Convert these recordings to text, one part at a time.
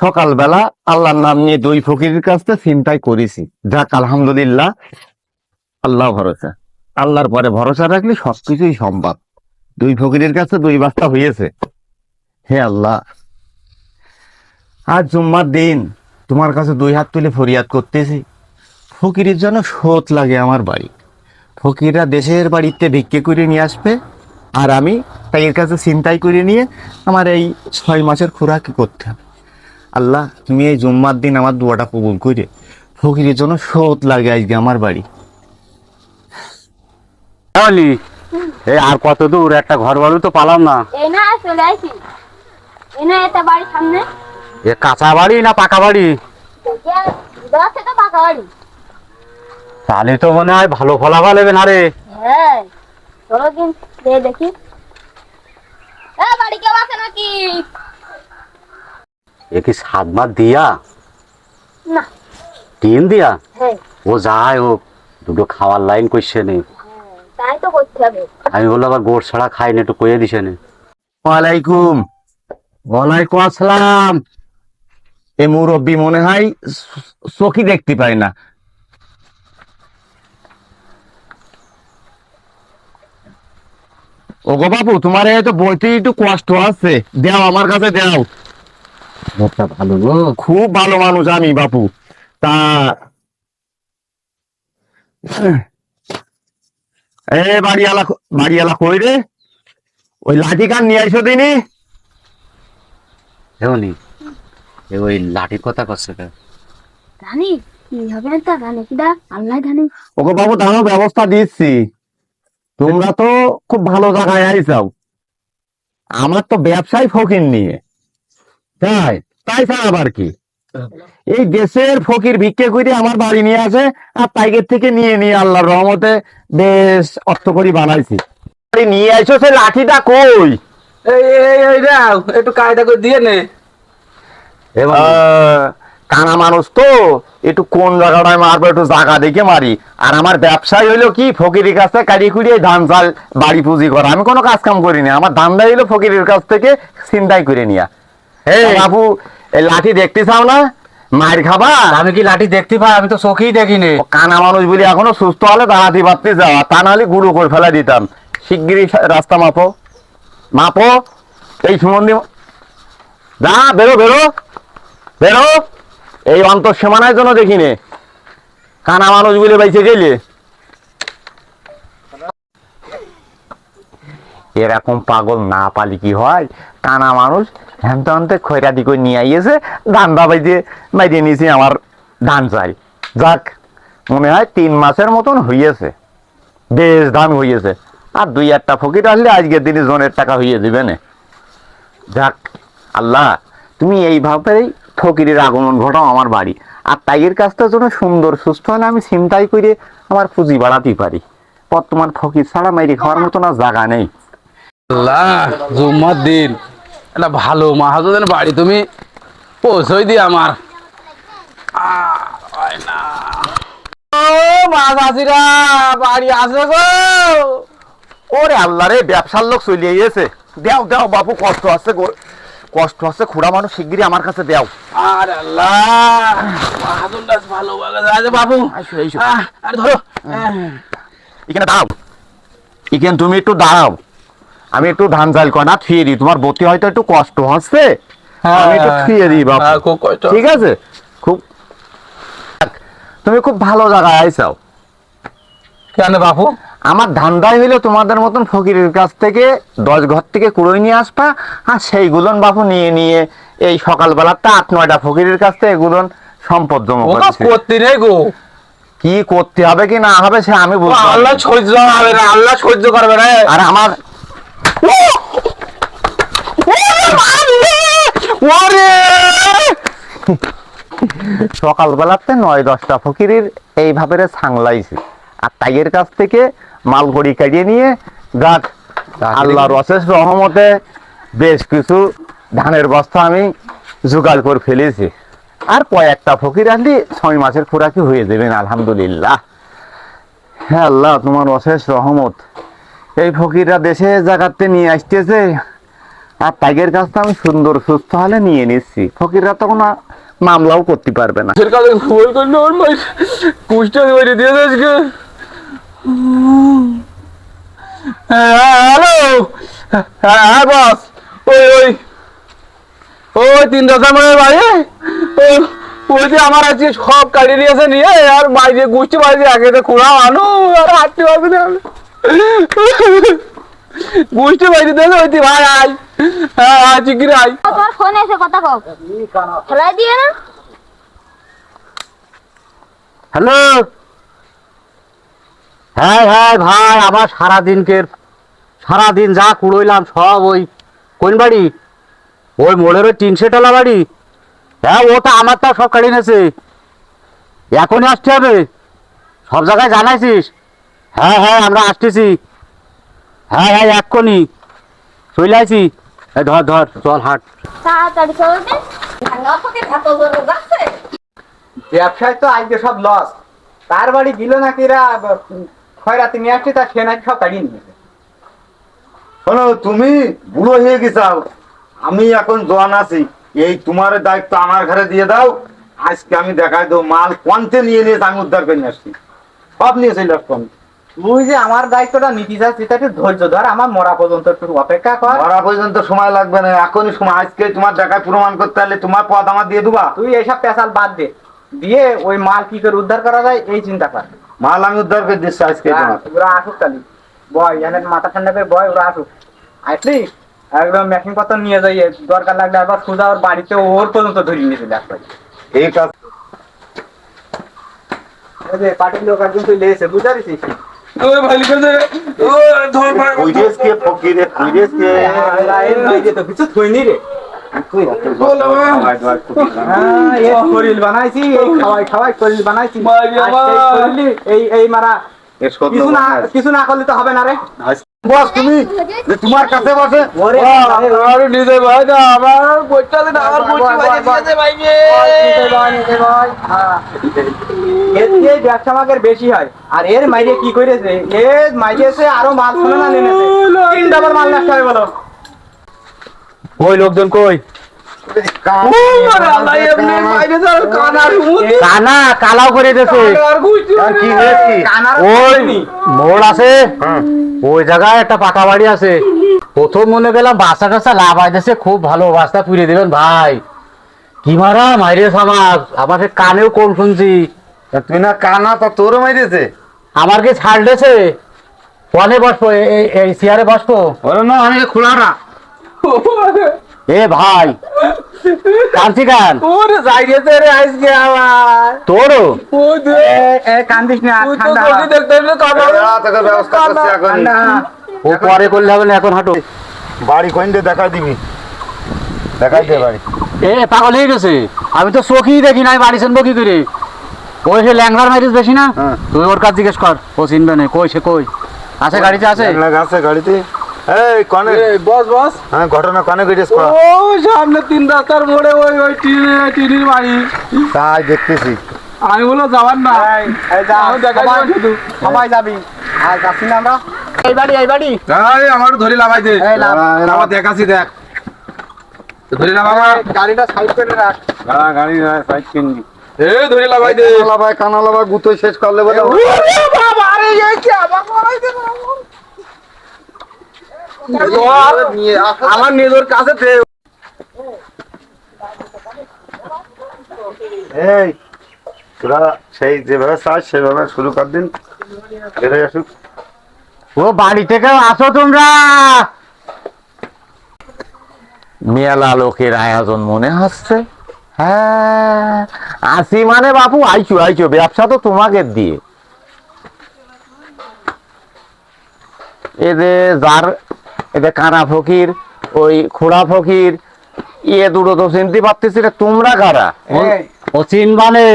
সকালবেলা আল্লাহর নাম নিয়ে দুই ফকিরের কাছ চিন্তাই করেছি। যাক, আলহামদুলিল্লাহ, আল্লাহ ভরসা। আল্লাহর পরে ভরসা রাখলে সবকিছুই সম্ভব। দুই ফকিরের কাছে দুই বাস্তা হয়েছে। হে আল্লাহ, আজ জুম্মার দিন তোমার কাছে দুই হাত তুলে ফরিয়াদ করতেছি। ফকিরের জন্য শোধ লাগে আমার বাড়ি। ফকিররা দেশের বাড়িতে ভিক্ষে করে নিয়ে আসবে, আর আমি তাই এর কাছে চিন্তাই করে নিয়ে আমার এই ছয় মাসের খোরাকি করতে হবে। আল্লাহ তুমি এই জুম্মার দিন আমার দুয়াটা কবুল করে ফকিরের জন্য শোধ লাগে আজকে আমার বাড়ি। তাহলে এই আর কত দূর একটা ঘর বাড়ি তো পালাম না। এই না চলে আসি এই না এটা বাড়ির সামনে। এ কাঁচা বাড়ি না পাকা বাড়ি? থেকে পাকা বাড়ি। তাহলে তো মনে হয় ভালো ফলাফল হবে না রে। হ্যাঁ চলো দিন দেখি। এ বাড়ি কেউ আছে নাকি? এ কি দিয়া? না। টিন দিয়া? হ্যাঁ। ও যায় ও দুটো খাওয়ার লাইন করছে নে। তাই তো করতে হবে। আমি বলল আবার গোড় ছাড়া খাই না একটু কয়ে দিছে নে। ওয়ালাইকুম। ওয়ালাইকুম আসসালাম। এ মুরব্বী মনে হয় চোখই দেখতে পাই না। ওগো বাবু তোমার এই তো বইতে একটু কষ্ট আছে। দেও আমার কাছে দাও। ঘরটা ভালো গো। খুব ভালো মানুষ আমি বাপু। তা এ বাড়িওয়ালা বাড়িওয়ালা কই রে? ওই লাঠি কান নিয়ে আইসো দিনি। ওই লাঠির কথা করছে কে? জানি কি হবে না তা? জানি কিটা আল্লাহ জানি। ওকে বাবু দাঁড়াও ব্যবস্থা দিচ্ছি। তোমরা তো খুব ভালো জায়গায় আইসাও আমার তো ব্যবসায় ফকির নিয়ে। তাই তাই ছাড়া আবার কি? এই দেশের ফকির ভিক্ষে করে আমার বাড়ি নিয়ে আসে আর টাইগের থেকে নিয়ে নিয়ে আল্লাহর রহমতে বেশ অর্থ করি বানাইছি। নিয়ে আইসো সে লাঠিটা কই? এই দাও একটু কায়দা করে দিয়ে নে। কানা মানুষ তো একটু কোন জায়গাটায় মারবো একটু জায়গা দেখে মারি। আর আমার ব্যবসায় হইল কি ফকিরের কাছে কাড়ি কুড়িয়ে ধান চাল বাড়ি পুঁজি করা। আমি কোনো কাজ কাম করিনি আমার ধান্দা হইল ফকিরের কাছ থেকে চিন্তাই করে নিয়া। বাবু এই লাঠি দেখতে চাও না? মার খাবা আমি কি লাঠি দেখতে পাই? আমি তো চোখেই দেখিনি। কানা মানুষ বলি এখনও সুস্থ হলে দাঁড়াতে পারতে যাওয়া তা নাহলে গুঁড়ো করে ফেলা দিতাম। শিগগিরই রাস্তা মাপো। মাপো। এই সুমন্দি যা বেরো বেরো। বেরো। এই অন্তর সীমানার জন্য দেখিনি। কানা মানুষ বলে বাইসে গেলে। এরকম পাগল না পালি কি হয়? কানা মানুষ হ্যান্তে খয়রাদি করে নিয়ে আইয়েছে ধান বাবাইতে বাইরে নিয়েছি আমার ধান চাই যাক, মনে হয় তিন মাসের মতন হইয়েছে। বেশ ধান হইয়েছে। আর দুই একটা ফকির আসলে আজকের দিনে জনের টাকা হইয়ে দিবে না। যাক, আল্লাহ, তুমি এইভাবেই ফকিরের আগমন ঘটাও আমার বাড়ি। আর তাইয়ের কাজটা যেন সুন্দর, সুস্থ হলে আমি চিন্তাই করে আমার পুঁজি বাড়াতে পারি। বর্তমান ফকির ছাড়া মাইরি খাওয়ার মতো না জায়গা নেই। আল্লাহ জুম্মার দিন। একটা ভালো মাহাজনের বাড়ি তুমি পৌঁছই দি আমার। বাড়ি আসে গো। ওরে আল্লাহ রে ব্যবসার লোক চলে গিয়েছে দেও দেও বাপু কষ্ট আছে কষ্ট আছে খুড়া মানুষ শিগগিরই আমার কাছে দেও। আর আল্লাহ ভালো বাবু। আরে ধরো। এখানে দাঁড়াও। এখানে তুমি একটু দাঁড়াও। আমি একটু ধান চাল কয়না থুয়ে দিই। তোমার বতি হয়তো একটু কষ্ট হচ্ছে। আমি একটু থুয়ে দিই বাপু। হ্যাঁ, খুব কষ্ট। ঠিক আছে? খুব তুমি খুব ভালো জায়গায় আইসাও কেন বাপু? আমার ধান্দাই হইল তোমাদের মতন ফকিরের কাছ থেকে দশ ঘর থেকে কুড়োই নিয়ে আসবা আর সেইগুলোন বাপু নিয়ে নিয়ে এই সকালবেলাটা আট নয়টা ফকিরের কাছ থেকে এগুলোন সম্পদ জমা করতে নেই গো। কি করতে হবে কি না হবে সে আমি বলব আল্লাহ সহ্য হবে না আল্লাহ সহ্য করবে না। আর আমার! সকালবেলাতে নয় দশটা ফকিরের এইভাবে সাংলাইছি আর তাইয়ের কাছ থেকে মালগড়ি কাটিয়ে নিয়ে গাছ আল্লাহর অশেষ রহমতে বেশ কিছু ধানের বস্তা আমি জোগাড় করে ফেলেছি। আর কয়েকটা ফকির আনলি ছয় মাসের খোরাকি হয়ে যাবেন আলহামদুলিল্লাহ। হ্যাঁ আল্লাহ তোমার অশেষ রহমত। এই ফকিররা দেশে জায়গাতে নিয়ে আসতেছে। আর টাইগের কাছটা আমি সুন্দর, সুস্থ হলে নিয়ে নিচ্ছি। ফকিররা তখন মামলাও করতে পারবে না। হ্যালো। হ্যাঁ বস। ওই ওই। ওই তিন দশা মানে ওই যে আমার আজকে সব কাটিয়ে নিয়েছে নিয়ে, আর বাইরে গুষ্টি বাইরে আগে তো খোঁড়া আনো আর হাঁটতে পারবে না। গুষ্টি বাইরে দেখে ওই ভাই আই হ্যাঁ আয় চিকির আই তোমার ফোন এসে কথা কও। খেলাই দিয়ে না? হ্যালো? হ্যাঁ হ্যাঁ ভাই আমার সারাদিনকের সারাদিন যা কুড়ইলাম সব ওই কোন বাড়ি? ওই মোড়ের ওই তিনশো টালা বাড়ি? হ্যাঁ ওটা আমার তো সব কাটিয়ে নেছে এখনই আসতে হবে। সব জায়গায় জানাইছিস? হ্যাঁ হ্যাঁ আমরা আসতেছি। হ্যাঁ হ্যাঁ এক্ষুনি। চলে আসি ধর ধর চল হাট। তাড়াতাড়ি ব্যবসায় তো আজকে সব লস তার বাড়ি দিল নাকি এরা খয়রাতি নিয়ে আসছে তা সে নাকি সব কাটিয়ে নিয়েছে শোনো তুমি বুড়ো হয়ে গেছাও আমি এখন জোয়ান আছি। এই তোমার দায়িত্ব আমার ঘরে দিয়ে দাও। আজকে আমি দেখাই দেবো মাল কোনতে নিয়ে নিয়ে আমি উদ্ধার করে নিয়ে আসছি। সব নিয়ে চলে আসব আমি। তুই যে আমার দায়িত্বটা নিতে তা একটু ধৈর্য ধর আমার মরা পর্যন্ত একটু অপেক্ষা কর। মরা পর্যন্ত সময় লাগবে না এখনই সময়। আজকে তোমার প্রমাণ করতে হলে তোমার পথ আমার দিয়ে দেবা। তুই এইসব পেশাল বাদ দে। দিয়ে ওই মাল কি করে উদ্ধার করা যায় এই চিন্তা কর। মাল আমি উদ্ধার করে দিচ্ছি আজকে তোমার। ওরা আসুক বয় মাথা ঠান্ডা করে বয় ওরা আসুক। আসলি? একদম মেশিন পত্র নিয়ে যাই দরকার লাগলে একবার সোজা ওর বাড়িতে ওর পর্যন্ত ধরিয়ে নিয়ে চলে আসবে ঠিক আছে। পার্টির লোক একজন তুই লেগেছে বুঝতে পারছিস? ওই ভাই লিখেছে ও ধর ভাই কে ফকিরে কুইরেস কে? কিছু থইনি রে। এই শরীর বানাইছি এই খাওয়াই খাওয়াই করিল বানাইছি। এই এই মারা। কিছু না কিছু না করলে তো হবে না রে। বস তুমি তোমার কাছে বসে? ওরে নিজে ভাই না আমার বইটা দিন আমার বইটা ভাই বয়। ভাই গে নিতে বয়, নিতে। এর থেকে ব্যবসা আমাদের বেশি হয়। আর এর মাইরে কি করেছে এর মাইরেছে আরও মাল শুনে না নেমেছে। তিন ডাবল মাল নষ্ট হয়ে বলো। ওই লোকজন কই? কানা কালাও করে দেছে আর গুইছি কি হয়েছে কানার ওই মোড় আছে। ওই জায়গায় একটা পাকা বাড়ি আছে। প্রথম মনে গেলাম বাসা টাসা লাভ আইতেছে খুব ভালো বাসটা পুড়িয়ে দেবেন ভাই। কি মারা মাইরে আমার আমার সে কানেও কম শুনছি। তুই না কানা তা তোরও মাইরেছে আমার কি ছাড় দিয়েছে? কনে বসবো এই- এই চেয়ারে বসবো? না আমি খোলা না। এ ভাই কান? আজকে আমার তোরও? কান্দিস না তুই তো ঠান্ডা দেখতে তোকে ব্যবস্থা করছি এখন। ও পরে করলে হবে না এখন হাঁটো। বাড়ি কইন্ডে দেখাই দিবি? দেখাই দে বাড়ি। এ পাগল হয়ে গেছে। আমি তো চোখই দেখি নাই বাড়ি শুনব কি করে? ওই সে ল্যাংড়ার মারিস বেশি না? হ্যাঁ। তুই ওর কাজ জিজ্ঞেস কর ও চিনবে না কই সে কই? আছে গাড়িতে আছে? আছে গাড়িতে। এই কনে। বস বস। হ্যাঁ ঘটনা কনে গেছিস ও সামনে তিন রাস্তার মোড়ে ওই ওই টিনের টিনের বাড়ি। তাই দেখতেছি। আমি বলো যাবার না। এই, এই যা, আমি দেখাই শুধু। সবাই যাবি। আর যাচ্ছি না আমরা। এই বাড়ি এই বাড়ি। এই আমার ধরি লাগাই দে আমার দেখাছি দেখ। ধরি লাগা গাড়িটা সাইড করে রাখ। হ্যাঁ গাড়ি সাইড কিনবি এই ধরি লাগাই দে গুতো শেষ করলে বলে বাবা আরে এই কি আবার করাই দে আমার নিজের কাছে এই তোরা সেই যেভাবে চাস সেভাবে শুরু কর দিন। বেরোয় আসুক। ও বাড়ি থেকে আসো তোমরা। মেলা লোকের আয়োজন মনে হচ্ছে। হ্যাঁ আসি মানে বাপু আইছো আইছো ব্যবসা তো তোমাকে দিয়ে। এদের যার এদের কানা ফকির ওই খোড়া ফকির ইয়ে দুটো তো চিনতে পারতেছি না তোমরা কারা? ও চিনবানে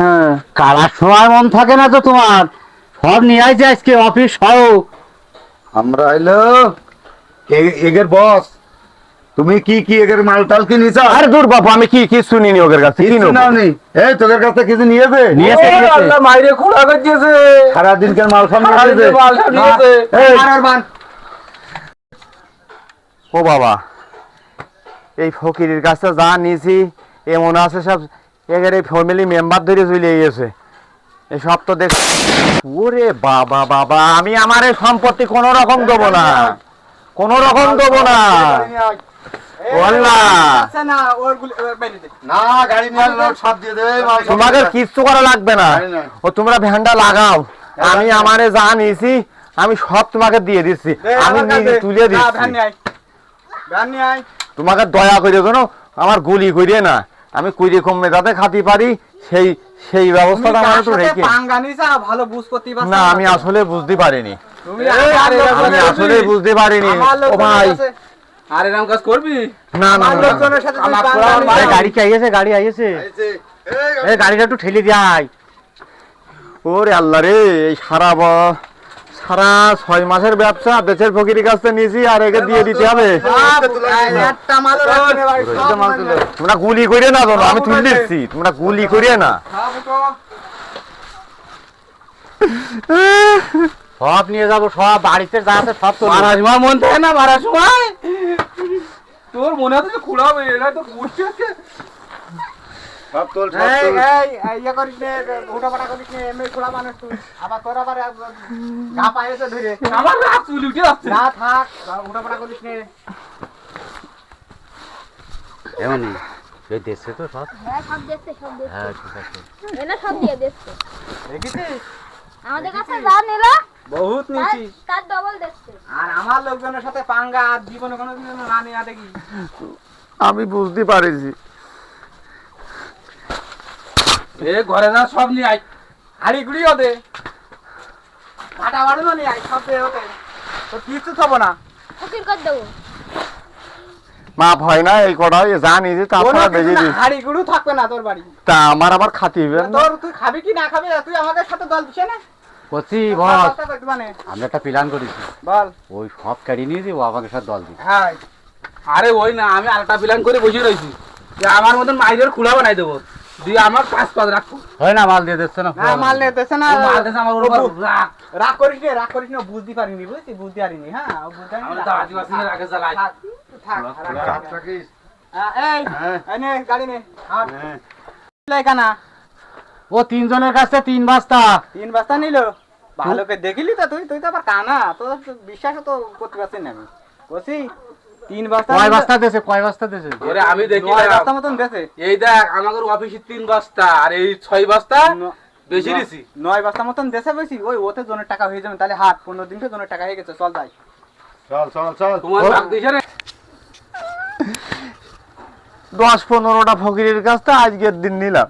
হ্যাঁ। কারার সময় মন থাকে না তো তোমার? সব নিয়ে আইছে আজকে অফিস সহ আমরা এলো এগের বস তুমি কি কি এগের মাল টাল কি নিছ? আর দূর বাপু আমি কি কি শুনিনি ওদের কাছে কি কিছু নেব? নাও নি। এই তোদের কাছে কিছু নিয়েছে? নিয়েছে। আল্লাহ মাইরে খোলা করতেছে সারাদিনকার মাল সব আরে নিয়েছে? যে বালটা নিয়েছে। এই, আর আর বান। ও বাবা এই ফকিরের কাছে যা নিয়েছি এমন আছে সব এদের এই ফ্যামিলি মেম্বার ধরে চলে গেছে। এই সব তো দেখ ওরে বাবা বাবা আমি আমার এই সম্পত্তি কোনো রকম দেবো না। কোনো রকম দেবো না। তোমাদের কিচ্ছু করা লাগবে না। ও তোমরা ভ্যানটা লাগাও। আমি আমারে যা নিয়েছি আমি সব তোমাকে দিয়ে দিচ্ছি। আমি নিজে তুলে দিচ্ছি। তোমাকে দয়া করে কোনো আমার গুলি করিয়ে না। আমি কুড়ি কমে যাতে খাতি পারি সেই সেই ব্যবস্থাটা আমার একটু রেখে। ভালো বুঝ করতে না আমি আসলে বুঝতে পারিনি। আমি আসলে বুঝতে পারিনি। ও ভাই। আর এরকম কাজ করবি? না না আমার। লোকজনের সাথে। গাড়ি কি আইয়েছে গাড়ি আইয়েছে এই, এই গাড়িটা একটু ঠেলে দিয়ে ওরে আল্লাহ রে এই সারা ব- সারা ছয় মাসের ব্যবসা, দেশের ফকিরের কাছ নিয়েছি, আর একে দিয়ে দিতে হবে। তোমরা গুলি করে না ধরো আমি তুলে দিচ্ছি। তোমরা গুলি করে না। সব নিয়ে যাব, সব বাড়িতে যা আছে সব তো সময় মন থাকে না তোর মনে হচ্ছে তো সব তোল সব তোল। এই, এই, ইয়ে করিস নে, উঠাপাটা করিস নে, এমনি খোলা মানুষ তুই। আবার তোর আবার গা পায়েছে ধরে। আমার রাত চুল উঠে যাচ্ছে না থাক, উঠাপাটা করিস নে। এমনই এই দেখছে তো সব হ্যাঁ সব দেখছে সব দেখছে হ্যাঁ ঠিক আছে এনে সব দিয়ে দেখছে দেখিছিস? আমাদের কাছে যা নিল বহুত তার তার ডবল দেখছে আর আমার লোকজনের সাথে পাঙ্গা আর জীবনে কোনো দিন না নিয়ে দেখি আমি বুঝতে পারিছি এ ঘরে যা সব নিয়ে আয়। হাড়ি কাটা নিয়ে আয় সব তো কিছু থবো না। ফকির করে দেবো। মাপ হয় না এই কটা এই যা তারপরে বেজে না, হাড়ি গুড়ু থাকবে না তোর বাড়ি। তা আমার আবার খাতি হবে তোর তুই খাবি কি না খাবি? তুই আমাদের সাথে দল দিছে না? বল মানে। আমরা একটা প্ল্যান করেছি। বল। ওই সব গাড়ি নিয়েছি ও আমাকে সাথে দল দিবে। হ্যাঁ আরে ওই না আমি আলটা প্ল্যান করে বসে রয়েছি। যে আমার মতন মাইরের খুলা বানাই দেবো। দিয়ে আমার পাঁচ পাঁচ রাখব হয় না মাল দিয়ে দিচ্ছে না। না মাল দেছে না। ও মাল দেশে আমার উপর। রাখ রাগ। করিস নে রাগ করিস না বুঝতে পারিনি বুঝছি বুঝতে পারিনি হ্যাঁ বুঝতে পারিনি, আমরা তো আদিবাসী না। রাগে জ্বালাই। থাক, থাক, রাগ করিস হাত না। রাখিস। এই গাড়ি নে। কানা। ও তিনজনের কাছে তিন বস্তা। তিন বস্তা নিল। ভালো করে দেখিলি তো তুই তুই তো আবার কানা তো বিশ্বাস তো করতে পারছি না আমি। বলছি তিন বস্তা কয় বস্তা কয় বস্তা দিয়েছে? ওরে আমি দেখি নয় বস্তা মতন দেছে এই দেখ আমাদের অফিসে তিন বস্তা আর এই ছয় বস্তা বেশি দিছি। নয় বস্তা মতন দেশে বেশি ওই ওতে জনের টাকা হয়ে যাবে তাহলে হাট পনেরো দিন থেকে জনের টাকা হয়ে গেছে চল যাই। চল চল চল। তোমার ভাগ দিছে রে। দশ পনেরোটা ফকিরের কাছ থেকে আজকের দিন নিলাম।